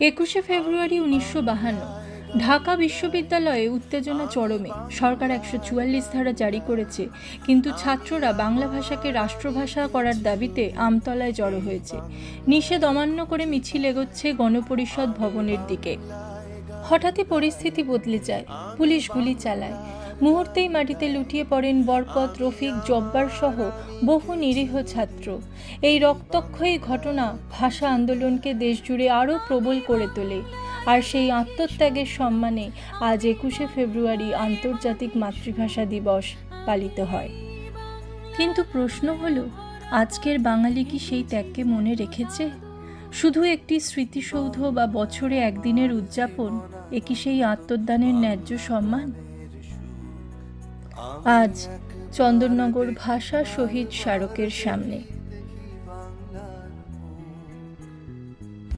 একুশে ফেব্রুয়ারি উনিশশো বাহান্ন। ঢাকা বিশ্ববিদ্যালয়ে উত্তেজনা চরমে। সরকার একশো চুয়াল্লিশ ধারা জারি করেছে, কিন্তু ছাত্ররা বাংলা ভাষাকে রাষ্ট্রভাষা করার দাবিতে আমতলায় জড়ো হয়েছে। নিষেধ অমান্য করে মিছিল এগোচ্ছে গণপরিষদ ভবনের দিকে। হঠাৎই পরিস্থিতি বদলে যায়। পুলিশ গুলি চালায়। মুহূর্তেই মাটিতে লুটিয়ে পড়েন বরকত, রফিক, জব্বার সহ বহু নিরীহ ছাত্র। এই রক্তক্ষয়ী ঘটনা ভাষা আন্দোলনকে দেশজুড়ে আরও প্রবল করে তোলে। আর সেই আত্মত্যাগের সম্মানে আজ একুশে ফেব্রুয়ারি আন্তর্জাতিক মাতৃভাষা দিবস পালিত হয়। কিন্তু প্রশ্ন হলো, আজকের বাঙালি কি সেই ত্যাগকে মনে রেখেছে? শুধু একটি স্মৃতিসৌধ বা বছরে একদিনের উদযাপন, এ কি সেই আত্মদানের ন্যায্য সম্মান? আজ চন্দননগর ভাষা শহীদ স্মারকের সামনে।